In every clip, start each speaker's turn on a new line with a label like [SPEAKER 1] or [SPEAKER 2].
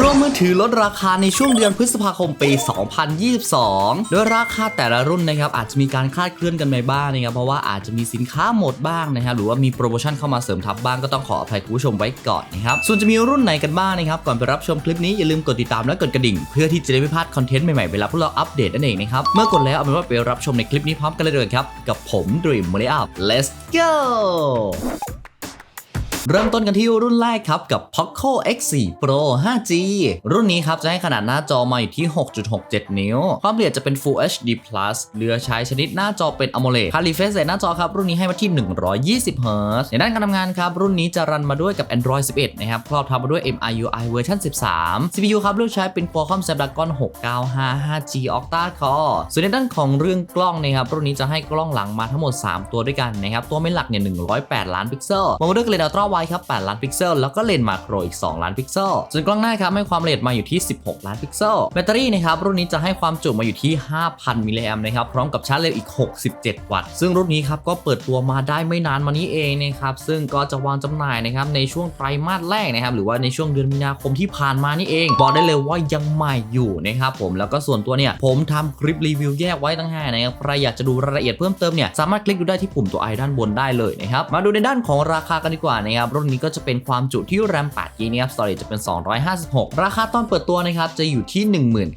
[SPEAKER 1] ร่วมมือถือลดราคาในช่วงเดือนพฤษภาคมปี 2022 โดยราคาแต่ละรุ่นนะครับอาจจะมีการคลาดเคลื่อนกันไปบ้างนะครับเพราะว่าอาจจะมีสินค้าหมดบ้างนะครับหรือว่ามีโปรโมชั่นเข้ามาเสริมทับบ้างก็ต้องขออภัยคุณผู้ชมไว้ก่อนนะครับส่วนจะมีรุ่นไหนกันบ้างนะครับก่อนไปรับชมคลิปนี้อย่าลืมกดติดตามและกดกระดิ่ง เพื่อที่จะได้ไม่พลาดคอนเทนต์ใหม่ๆเวลาพวกเราอัปเดตนั่นเองนะครับเมื่อกดแล้วเอาเป็นว่าไปรับชมในคลิปนี้พร้อมกันเลยเลยครับกับผม Dream m o n e y Up let's go เริ่มต้นกันที่รุ่นแรกครับ กับ Poco X4 Pro 5G รุ่นนี้ครับ จะให้ขนาดหน้าจอมาอยู่ที่ 6.67 นิ้ว ความละเอียดจะเป็น Full HD Plus เหลือใช้ชนิดหน้าจอเป็น AMOLED คาลิเฟสหน้าจอครับ รุ่นนี้ให้มาที่ 120 Hz ในด้านการทำงานครับ รุ่นนี้จะรันมาด้วยกับ Android 11 นะครับ ครอบทับมาด้วย MIUI เวอร์ชัน13 CPU ครับเลือกใช้เป็น Qualcomm Snapdragon 695 5G Octa Core ส่วนในด้านของเรื่องกล้องนะครับรุ่นนี้จะให้กล้องหลังมาทั้งหมด 3 ตัวด้วยกันนะครับตัวไม่หลักเนี่ย108 ล้านพิกเซลมาด้วยเลนส์อัลตร้าวครับ 8 ล้านพิกเซล แล้วก็เลนส์มาโครอีก 2 ล้านพิกเซล ส่วนกล้องหน้าครับให้ความละเอียดมาอยู่ที่ 16 ล้านพิกเซล แบตเตอรี่นะครับรุ่นนี้จะให้ความจุมาอยู่ที่ 5,000 มิลลิแอมป์นะครับ พร้อมกับชาร์จเร็วอีก 67 วัตต์ ซึ่งรุ่นนี้ครับก็เปิดตัวมาได้ไม่นานมานี้เองนะครับ ซึ่งก็จะวางจำหน่ายนะครับในช่วงไตรมาสแรกนะครับ หรือว่าในช่วงเดือนมีนาคมที่ผ่านมานี่เอง บอกได้เลยว่ายังใหม่อยู่นะครับผม แล้วก็ส่วนตัวเนี่ยผมทำคลิปรีวิวแยกไว้ตั้งห้านะครับ ใครอยากจะดูรายละเอียดเพิ่มเติมเนี่ยสามารถคลิกดูได้ที่ปุ่มตัวไอด้านบนได้เลยนะครับ มาดูในด้านของราคากันดีกว่านะครับรุ่นนี้ก็จะเป็นความจุที่แรม8 g b นะครับ storage จะเป็น 256 ราคาตอนเปิดตัวนะครับจะอยู่ที่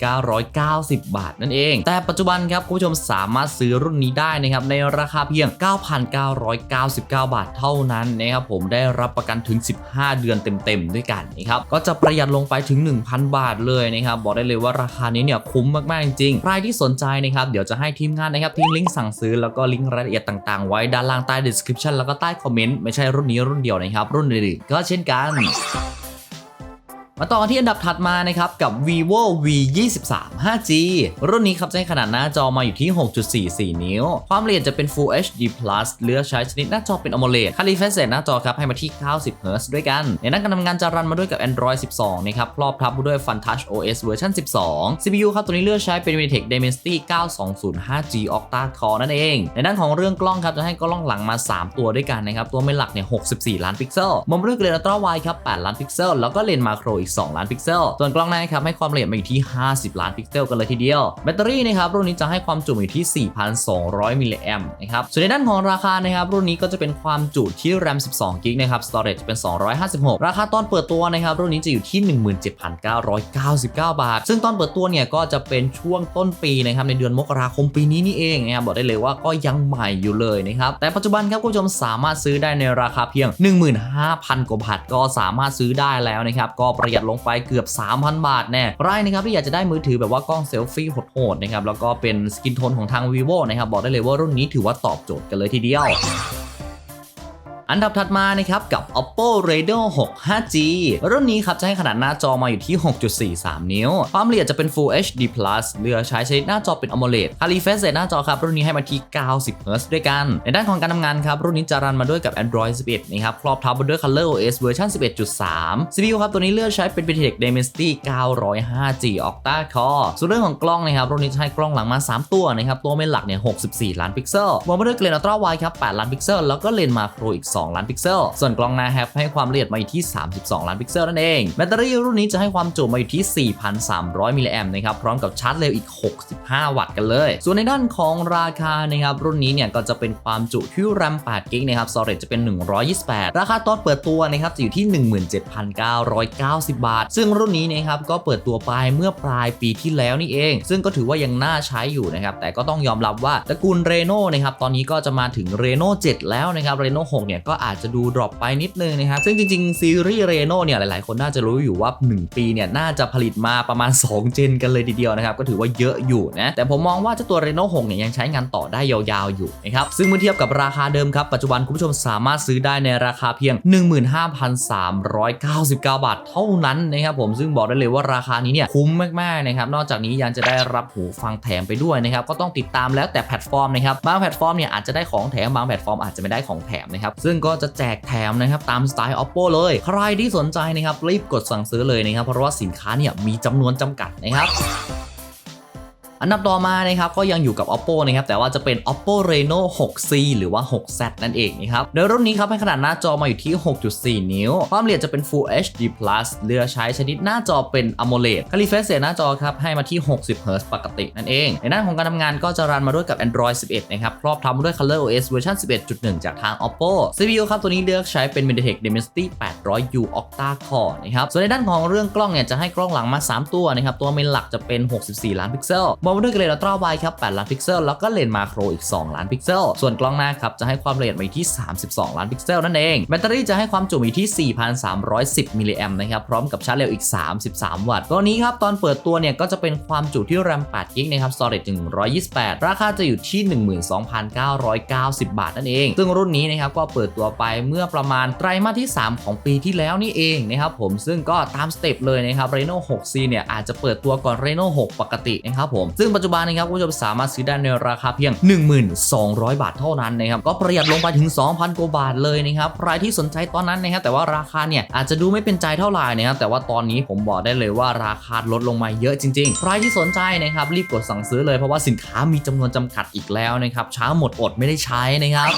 [SPEAKER 1] 1990 บาทนั่นเอง แต่ปัจจุบันครับคุณผู้ชมสามารถซื้อรุ่นนี้ได้นะครับในราคาเพียง 9,999 บาทเท่านั้นนะครับผมได้รับประกันถึง 15 เดือนเต็มๆด้วยกันนะครับก็จะประหยัดลงไปถึง 1,000 บาทเลยนะครับบอกได้เลยว่าราคานี้เนี่ยคุ้มมากๆจริงๆใครที่สนใจนะครับเดี๋ยวจะให้ทีมงานนะครับทิ้งลิงก์สั่งซื้อแล้วก็ลิงก์รายละเอียดต่างๆ ไว้ด้านล่างใต้ description แล้วก็ใต้คอมเมนต์ไม่ใช่รุ่นนี้รุ่นเดียวนะครับรุ่นอื่นๆก็เช่นกัน มาต่อที่อันดับถัดมานะครับกับ vivo v 2 3 5g รุ่นนี้ครับจะให้ขนาดหน้าจอมาอยู่ที่ 6.44 นิ้ว ความละเอียดจะเป็น Full HD Plus เลือกใช้ชนิดหน้าจอเป็น AMOLED ค่า refresh rate หน้าจอครับให้มาที่ 90 Hz ด้วยกัน ในด้านการทำงานจะรันมาด้วยกับ Android 12 นะครับครอบทับมาด้วย FunTouch OS เวอร์ชัน12 CPU ครับตัวนี้เลือกใช้เป็น MediaTek Dimensity 9205G Octa Core นั่นเอง ในด้านของเรื่องกล้องครับจะให้กล้องหลังมา 3 ตัวด้วยกันนะครับ ตัวไม่หลักเนี่ย 64 ล้านพิกเซล มุมด้วยเลนส์อัลตร้าไวครับ 8 ล้านพิกเซล แล้วก็เลนส์มาโครอีก2 ล้านพิกเซล ส่วนกล้องหน้าครับให้ความละเอียดมาอยู่ที่ 50 ล้านพิกเซลกันเลยทีเดียว แบตเตอรี่นะครับรุ่นนี้จะให้ความจุอยู่ที่ 4,200 มิลลิแอมป์นะครับ ส่วนในด้านของราคานะครับรุ่นนี้ก็จะเป็นความจุที่แรม 12 กิกนะครับ storage จะเป็น 256 ราคาตอนเปิดตัวนะครับรุ่นนี้จะอยู่ที่ 17,999 บาท ซึ่งตอนเปิดตัวเนี่ยก็จะเป็นช่วงต้นปีนะครับในเดือนมกราคมปีนี้นี่เองนะครับบอกได้เลยว่าก็ยังใหม่อยู่เลยนะครับแต่ปัจจุบันครับคุณผู้ชมสามารถซื้อได้ในราคาเพียง 15,000 กว่าบาทก็สามารถซื้อได้แล้วนะครับก็ประหยัดลงไปเกือบ 3,000 บาทแน่ไรนะครับที่อยากจะได้มือถือแบบว่ากล้องเซลฟี่โหดๆนะครับแล้วก็เป็นสกินโทนของทาง vivo นะครับบอกได้เลยว่ารุ่นนี้ถือว่าตอบโจทย์กันเลยทีเดียว อันดับถัดมานะครับกับ oppo reno 6 5g รุ่นนี้ครับจะให้ขนาดหน้าจอมาอยู่ที่ 6.43 นิ้ว ความละเอียดจะเป็น full hd plus เลือกใช้ชนิดหน้าจอเป็น amoled คา refresh rate หน้าจอครับ รุ่นนี้ให้มาที่ 90 Hz ด้วยกัน ในด้านของการทำงานครับ รุ่นนี้จะรันมาด้วยกับ android 11 นะครับ ครอบทับมาด้วย color os เวอร์ชัน11.3 CPU ครับ ตัวนี้เลือกใช้เป็น MediaTek Dimensity 905G Octa Core ส่วนเรื่องของกล้องนะครับ รุ่นนี้จะให้กล้องหลังมา 3 ตัวนะครับ ตัวเมนหลักเนี่ย 64 ล้านพิกเซลรวมไปด้วยเลนส์อัลตร้าไวครับ 8 ล้านพิกเซล แล้วก็เลนส์มาโครอีก2ล้านพิกเซล ส่วนกล้องหน้าแฮปให้ความละเอียดมาอยู่ที่ 32 ล้านพิกเซลนั่นเอง แบตเตอรี่รุ่นนี้จะให้ความจุมาอยู่ที่ 4,300 มิลลิแอมป์นะครับ พร้อมกับชาร์จเร็วอีก 65 วัตต์กันเลย ส่วนในด้านของราคานะครับ รุ่นนี้เนี่ยก็จะเป็นความจุที่แรม8กิกนะครับ storage จะเป็น 128 ราคาตอนเปิดตัวนะครับจะอยู่ที่ 17,990 บาท ซึ่งรุ่นนี้นะครับก็เปิดตัวไปเมื่อปลายปีที่แล้วนี่เอง ซึ่งก็ถือว่ายังน่าใช้อยู่นะครับ แต่ก็ต้องยอมรับว่าตระกูลเรโน่นะครับ ตอนนี้ก็จะมาถึงเรโน่7แล้วนะครับ เรโน่6เนี่ยก็อาจจะดูดรอปไปนิดนึงนะครับซึ่งจริงๆ ซีรีส์เรโน่เนี่ยหลายๆ คนน่าจะรู้อยู่ว่า 1 ปีเนี่ยน่าจะผลิตมาประมาณ 2 เจนกันเลยทีเดียวนะครับก็ถือว่าเยอะอยู่นะแต่ผมมองว่าเจ้าตัวเรโน่6เนี่ยยังใช้งานต่อได้ยาวๆอยู่นะครับซึ่งเมื่อเทียบกับราคาเดิมครับปัจจุบันคุณผู้ชมสามารถซื้อได้ในราคาเพียง 15,399 บาทเท่านั้นนะครับผมซึ่งบอกได้เลยว่าราคานี้เนี่ยคุ้มมากๆนะครับนอกจากนี้ยังจะได้รับหูฟังแถมไปด้วยนะครับก็ต้องติดตามแล้วแต่แพลตฟอร์มนะครับบางแพลตฟอร์มเนี่ยอาจจะได้ของแถมบางแพลตฟอร์มอาจจะไม่ได้ของแถมนะครับซึ่งก็จะแจกแถมนะครับตามสไตล์ oppo เลย ใครที่สนใจนะครับรีบกดสั่งซื้อเลยนะครับเพราะว่าสินค้าเนี่ยมีจำนวนจำกัดนะครับ อันดับต่อมานะครับก็ยังอยู่กับ oppo นะครับแต่ว่าจะเป็น oppo reno 6c หรือว่า 6z นั่นเองนะครับโดยรุ่นนี้ครับให้ขนาดหน้าจอมาอยู่ที่ 6.4 นิ้ว ความละเอียดจะเป็น full hd plus เลือกใช้ชนิดหน้าจอเป็น amoled คาลิเฟสเหน้าจอครับให้มาที่ 60 Hz ปกตินั่นเอง ในด้านของการทำงานก็จะรันมาด้วยกับ android 11 นะครับครอบทำมด้วย color os เวอร์ชัน11.1 จากทาง oppo CPU ครับตัวนี้เลือกใช้เป็น mediatek dimensity 800u octa core นะครับส่วนในด้านของเรื่องกล้องเนี่ยจะให้กล้องหลังมา 3 ตัวนะครับตัวเมนหลักจะเป็น 64 ล้านพิกเซลมองมาด้วยเกรดอัลตราไวครับ8ล้านพิกเซลแล้วก็เลนส์มาโครอีก 2 ล้านพิกเซล ส่วนกล้องหน้าครับจะให้ความละเอียดมาที่ 32 ล้านพิกเซลนั่นเอง แบตเตอรี่จะให้ความจุอยู่ที่ 4,310 มิลลิแอมนะครับ พร้อมกับชาร์จเร็วอีก 33 วัตต์ ตัวนี้ครับ ตอนเปิดตัวเนี่ย ก็จะเป็นความจุที่ RAM 8กิกนะครับ storage 128 ราคาจะอยู่ที่ 12,990 บาทนั่นเอง ซึ่งรุ่นนี้นะครับก็เปิดตัวไปเมื่อประมาณไตรมาสที่ 3 ของปีที่แล้วนี่เองนะครับผมซึ่งก็ตามสเต็ปเลยนะครับ Reno 6C เนี่ยอาจจะเปิดตัวก่อน Reno 6 ปกตินะครับผมซึ่งปัจจุบันนะครับคุณผู้ชมสามารถซื้อได้ในราคาเพียง 1200 บาทเท่านั้นนะครับก็ประหยัดลงไปถึง 2,000 กว่าบาทเลยนะครับใครที่สนใจตอนนั้นนะครับแต่ว่าราคาเนี่ยอาจจะดูไม่เป็นใจเท่าไหร่นะครับแต่ว่าตอนนี้ผมบอกได้เลยว่าราคาลดลงมาเยอะจริงๆ ใครที่สนใจนะครับรีบกดสั่งซื้อเลยเพราะว่าสินค้ามีจำนวนจำกัดอีกแล้วนะครับช้าหมดอดไม่ได้ใช้นะครับ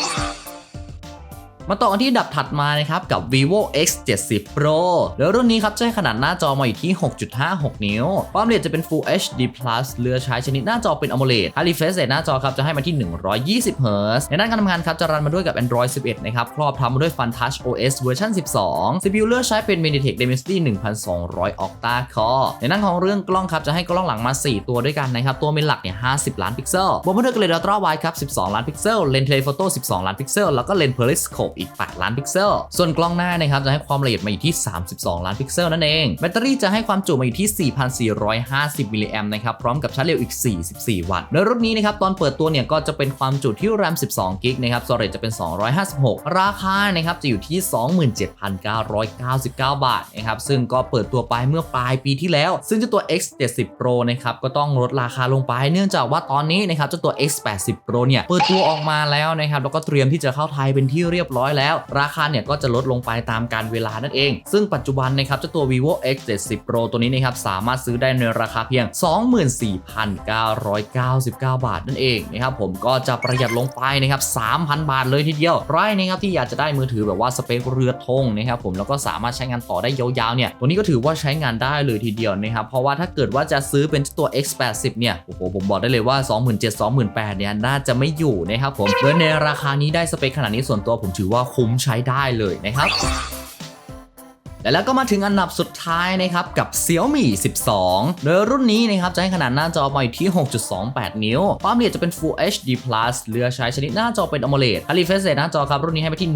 [SPEAKER 1] มาต่อกันที่ดับถัดมานะครับกับ vivo x 7 0 pro โดยรุ่นนี้ครับจะให้ขนาดหน้าจอมาอยู่ที่ 6.56 นิ้ว ความละเอียดจะเป็น full hd plus เลือกใช้ชนิดหน้าจอเป็น amoled high refresh rate หน้าจอครับจะให้มาที่ 120 Hz ในด้านการทำงานครับจะรันมาด้วยกับ android 11 นะครับ ครอบทำมาด้วย fun touch os เวอร์ชัน12 CPU เลือกใช้เป็น mediatek dimensity 1200 octa core ในด้านของเรื่องกล้องครับจะให้กล้องหลังมา 4 ตัวด้วยกันนะครับ ตัวเป็นหลักเนี่ย 50 ล้านพิกเซลบวกมาด้วยเกรดอัลตร้าไวครับ 12 ล้านพิกเซล เลนส์เทเลโฟโต้ 12 ล้านพิกเซล แล้วก็เลนส์ periscope อีบอีก 8 ล้านพิกเซล ส่วนกล้องหน้านะครับจะให้ความละเอียดมาอยู่ที่ 32 ล้านพิกเซลนั่นเอง แบตเตอรี่จะให้ความจุมาอยู่ที่ 4,450 มิลลิแอมนะครับ พร้อมกับชาร์จเร็วอีก 44 วัตต์ โดยรุ่นนี้นะครับตอนเปิดตัวเนี่ยก็จะเป็นความจุที่ RAM 12 กิกนะครับ storage จะเป็น 256 ราคานะครับจะอยู่ที่ 27,999 บาทนะครับ ซึ่งก็เปิดตัวไปเมื่อปลายปีที่แล้ว ซึ่งเจ้าตัว X 70 Pro นะครับก็ต้องลดราคาลงไป เนื่องจากว่าตอนนี้นะครับเจ้าตัว X 80 Pro เนี่ยเปิดตัวออกมาแล้วนะครับแล้วก็เตรียมที่จะเข้าไทยเป็นที่เรียบร้อยแล้ว ราคาเนี่ยก็จะลดลงไปตามการเวลานั่นเอง ซึ่งปัจจุบันนะครับเจ้าตัว vivo x 70 pro ตัวนี้นะครับสามารถซื้อได้ในราคาเพียง 24,999 บาทนั่นเองนะครับผมก็จะประหยัดลงไปนะครับ3,000 บาทเลยทีเดียวใครนะครับที่อยากจะได้มือถือแบบว่าสเปคเรือธงนะครับผมแล้วก็สามารถใช้งานต่อได้ยาวๆเนี่ยตัวนี้ก็ถือว่าใช้งานได้เลยทีเดียวนะครับเพราะว่าถ้าเกิดว่าจะซื้อเป็นตัว x 80เนี่ยโอ้โหผมบอกได้เลยว่า 27,000 28,000เนี่ยน่าจะไม่อยู่นะครับผมโดยในราคานี้ได้สเปคขนาดนี้ส่วนตัวผมถือว่าคุ้มใช้ได้เลยนะครับ และแล้วก็มาถึงอันดับสุดท้ายนะครับกับ Xiaomi 12 โดยรุ่นนี้นะครับจะให้ขนาดหน้าจอมาอยู่ที่ 6.28 นิ้ว ความละเอียดจะเป็น Full HD Plus เลือกใช้ชนิดหน้าจอเป็น AMOLED High refresh rate หน้าจอครับ รุ่นนี้ให้ไปที่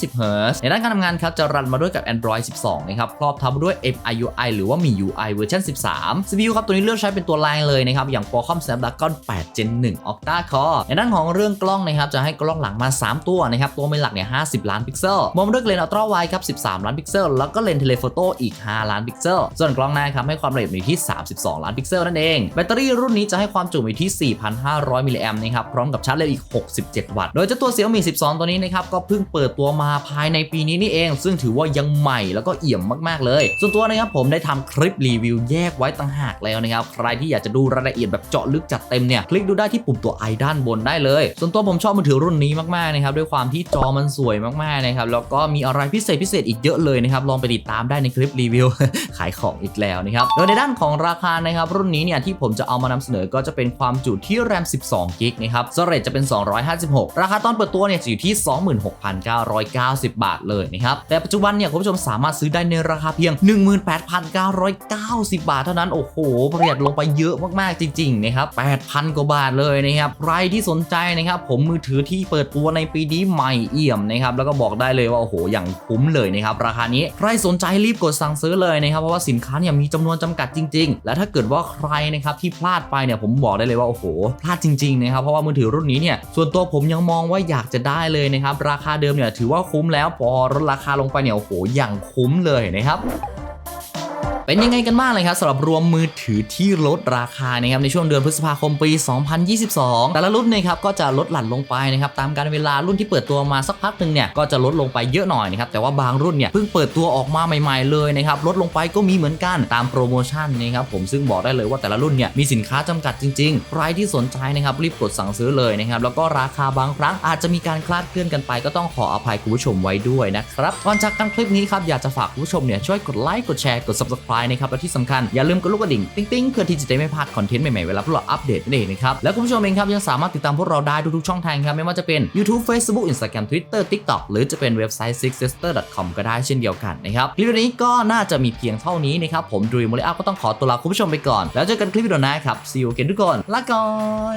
[SPEAKER 1] 120 Hz ในด้านการทำงานครับจะรันมาด้วยกับ Android 12 นะครับ ครอบทับด้วย MIUI หรือว่า MIUI เวอร์ชัน13 CPU ครับตัวนี้เลือกใช้เป็นตัวแรงเลยนะครับ อย่าง Qualcomm Snapdragon 8 Gen 1 Octa Core ในด้านของเรื่องกล้องนะครับจะให้กล้องหลังมา 3 ตัวนะครับตัวเป็นหลักเนี่ย50 ล้านพิกเซลมองมด้วยเลนส์อัลตร้าไวครับ13 ล้านพิกเซลแล้วก็เลนส์เทเลโฟโต้อีก 5 ล้านพิกเซล ส่วนกล้องหน้าครับให้ความละเอียดอยู่ที่ 32 ล้านพิกเซลนั่นเอง แบตเตอรี่รุ่นนี้จะให้ความจุอยู่ที่ 4,500 มิลลิแอมป์นะครับ พร้อมกับชาร์จเร็วอีก 67 วัตต์ โดยเจ้าตัว Xiaomi 12 ตัวนี้นะครับ ก็เพิ่งเปิดตัวมาภายในปีนี้นี่เอง ซึ่งถือว่ายังใหม่แล้วก็เอี่ยมมากๆเลย ส่วนตัวนะครับผมได้ทำคลิปรีวิวแยกไว้ต่างหากแล้วนะครับ ใครที่อยากจะดูรายละเอียดแบบเจาะลึกจัดเต็มเนี่ย คลิกดูได้ที่ปุ่มตัวไอด้านบนได้เลย ส่วนตัวผมชอบมือถือรุ่นนี้มากๆนะครับ ด้วยความที่จอมันสวยมากๆนะครับ แล้วก็มีอะไรพิเศษพิเศษอีกเยอะเลยนะครับลองไปติดตามได้ในคลิปรีวิว ขายของอีกแล้วนะครับโดยในด้านของราคานะครับรุ่นนี้เนี่ยที่ผมจะเอามานำเสนอก็จะเป็นความจุที่ RAM 12กิกนะครับ storage จะเป็น 256 ราคาตอนเปิดตัวเนี่ยจะอยู่ที่ 26,990 บาทเลยนะครับแต่ปัจจุบันเนี่ยคุณผู้ชมสามารถซื้อได้ในราคาเพียง 18,990 บาทเท่านั้นโอ้โหประหยัดลงไปเยอะมากๆจริงๆนะครับ8,000 กว่าบาทเลยนะครับใครที่สนใจนะครับผมมือถือที่เปิดตัวในปีนี้ใหม่เอี่ยมนะครับแล้วก็บอกได้เลยว่าโอ้โหอย่างคุ้มเลยนะครับราคานี้ใครสนใจรีบกดสั่งซื้อเลยนะครับเพราะว่าสินค้าเนี่ยมีจำนวนจำกัดจริง ๆ และถ้าเกิดว่าใครนะครับที่พลาดไปเนี่ยผมบอกได้เลยว่าโอ้โหพลาดจริงๆนะครับเพราะว่ามือถือรุ่นนี้เนี่ยส่วนตัวผมยังมองว่าอยากจะได้เลยนะครับราคาเดิมเนี่ยถือว่าคุ้มแล้วพอลดราคาลงไปเนี่ยโอ้โหอย่างคุ้มเลยนะครับ เป็นยังไงกันบ้างเลยครับสำหรับรวมมือถือที่ลดราคานะครับในช่วงเดือนพฤษภาคมปี 2022 แต่ละรุ่นนะครับก็จะลดหลั่นลงไปนะครับตามการเวลารุ่นที่เปิดตัวมาสักพักหนึ่งเนี่ยก็จะลดลงไปเยอะหน่อยนะครับแต่ว่าบางรุ่นเนี่ยเพิ่งเปิดตัวออกมาใหม่ ๆเลยนะครับลดลงไปก็มีเหมือนกันตามโปรโมชั่นนะครับผมซึ่งบอกได้เลยว่าแต่ละรุ่นเนี่ยมีสินค้าจำกัดจริงๆ ใครที่สนใจนะครับรีบกดสั่งซื้อเลยนะครับแล้วก็ราคาบางครั้งอาจจะมีการคลาดเคลื่อนกันไป ก็ต้องขออภัยคุณผู้ชมไว้ด้วยนะครับก่อนจากกันคลิปนี้ครับอยากจะฝากคุณผู้ชมเนี่ยช่วยกดไลค์กดแชร์กด subscribe นะครับและที่สำคัญอย่าลืมกดลูกกระดิ่งติ๊งๆเพื่อที่จะได้ไม่พลาดคอนเทนต์ใหม่ๆเวลาพวกเราอัปเดตนั่นเองนะครับแล้วคุณผู้ชมเองครับยังสามารถติดตามพวกเราได้ทุกๆช่องทางครับไม่ว่าจะเป็น YouTube Facebook Instagram Twitter TikTok หรือจะเป็นเว็บไซต์ sixsister.com ก็ได้เช่นเดียวกันนะครับคลิปวิดีโอนี้ก็น่าจะมีเพียงเท่านี้นะครับผมดูมเลอัพก็ต้องขอตัวลาคุณผู้ชมไปก่อน แล้วเจอกันคลิปวิดีโอหน้าครับ see you again ทุกคนลาก่อน